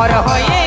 অমর হয়ে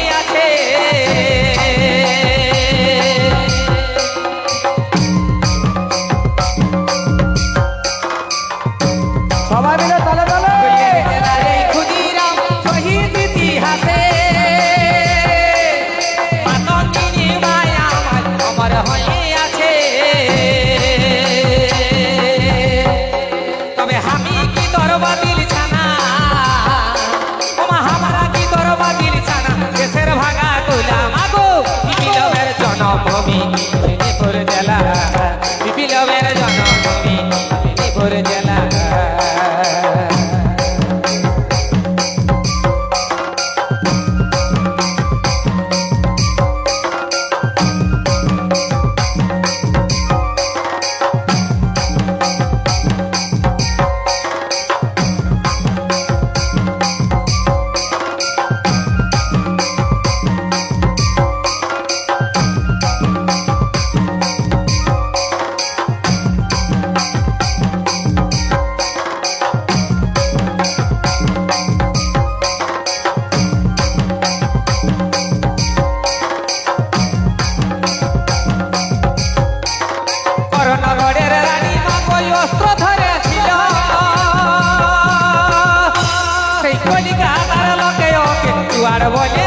Agora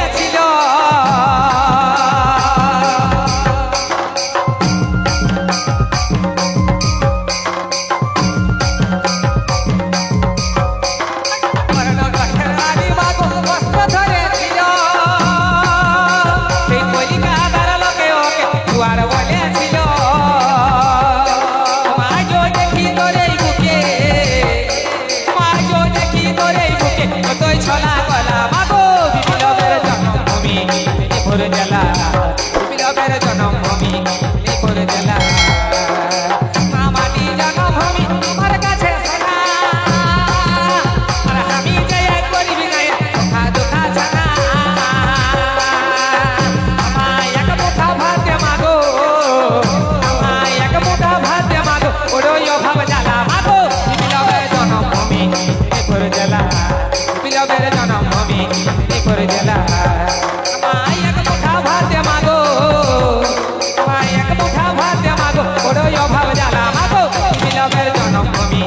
আমি বিক্রি করে গেলাম আমায় এক মুঠা ভাত মাগো আমায় এক মুঠা ভাত মাগো বড় অভাব জ্বালা মাগো। জনম আমি